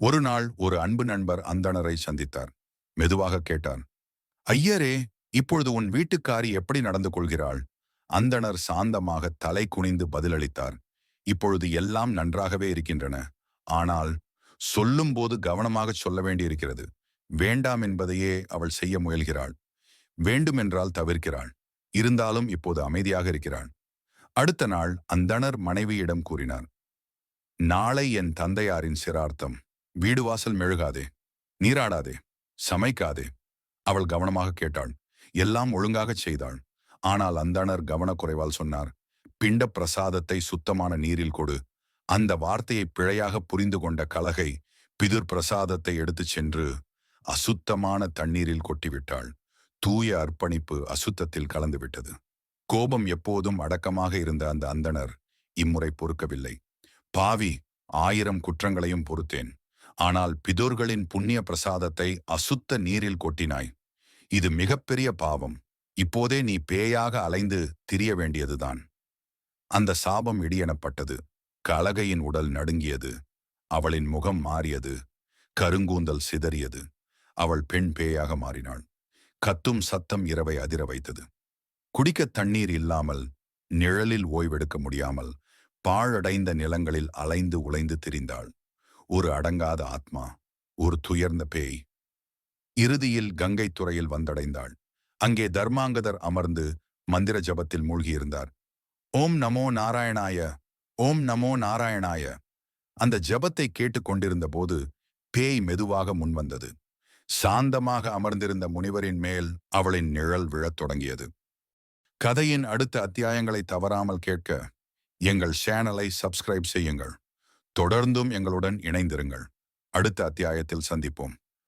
ஒரு நாள் ஒரு அன்பு நண்பர் அந்தணரை சந்தித்தார். மெதுவாக கேட்டார் ஐயரே இப்பொழுது உன் வீட்டுக்காரி எப்படி நடந்து கொள்கிறாள்? அந்தணர் சாந்தமாக தலை குனிந்து பதிலளித்தார் இப்பொழுது எல்லாம் நன்றாகவே இருக்கின்றன. ஆனால் சொல்லும்போது கவனமாக சொல்ல வேண்டியிருக்கிறது. வேண்டாம் என்பதையே அவள் செய்ய முயல்கிறாள். வேண்டுமென்றால் தவிர்க்கிறாள். இருந்தாலும் இப்போது அமைதியாக இருக்கிறாள். அடுத்த நாள் அந்தணர் மனைவியிடம் கூறினார் நாளை என் தந்தையாரின் சிரார்த்தம். வீடு வாசல் மெழுகாதே நீராடாதே சமைக்காதே அவள் கவனமாக கேட்டாள். எல்லாம் ஒழுங்காகச் செய்தாள். ஆனால் அந்தணர் கவனக்குறைவால் சொன்னார் பிண்ட பிரசாதத்தை சுத்தமான நீரில் கொடு. அந்த வார்த்தையை பிழையாக புரிந்து கொண்ட கலகை பிதிர் பிரசாதத்தை எடுத்துச் சென்று அசுத்தமான தண்ணீரில் கொட்டிவிட்டாள். தூய அர்ப்பணிப்பு அசுத்தத்தில் கலந்துவிட்டது. கோபம் எப்போதும் அடக்கமாக இருந்த அந்த அந்தணர் இம்முறை பொறுக்கவில்லை. பாவி ஆயிரம் குற்றங்களையும் பொறுத்தேன். ஆனால் பிதோர்களின் புண்ணிய பிரசாதத்தை அசுத்த நீரில் கொட்டினாய். இது மிகப்பெரிய பாவம். இப்போதே நீ பேயாக அலைந்து திரிய வேண்டியதுதான். அந்த சாபம் இடியெனப்பட்டது. கலகையின் உடல் நடுங்கியது. அவளின் முகம் மாறியது. கருங்கூந்தல் சிதறியது. அவள் பெண் பேயாக மாறினாள். கத்தும் சத்தம் இரவை அதிர வைத்தது. குடிக்க தண்ணீர் இல்லாமல் நிழலில் ஓய்வெடுக்க முடியாமல் பாழடைந்த நிலங்களில் அலைந்து உலைந்து திரிந்தாள். ஒரு அடங்காத ஆத்மா ஒரு துயர்ந்த பேய். இறுதியில் கங்கை துறையில் வந்தடைந்தாள். அங்கே தர்மாங்கதர் அமர்ந்து மந்திர ஜபத்தில் மூழ்கியிருந்தார். ஓம் நமோ நாராயணாய ஓம் நமோ நாராயணாய. அந்த ஜபத்தை கேட்டுக்கொண்டிருந்த போது பேய் மெதுவாக முன்வந்தது. சாந்தமாக அமர்ந்திருந்த முனிவரின் மேல் அவளின் நிழல் விழத் தொடங்கியது. கதையின் அடுத்த அத்தியாயங்களை தவறாமல் கேட்க எங்கள் சேனலை சப்ஸ்கிரைப் செய்யுங்கள். தொடர்ந்தும் எங்களுடன் இணைந்திருங்கள். அடுத்த அத்தியாயத்தில் சந்திப்போம்.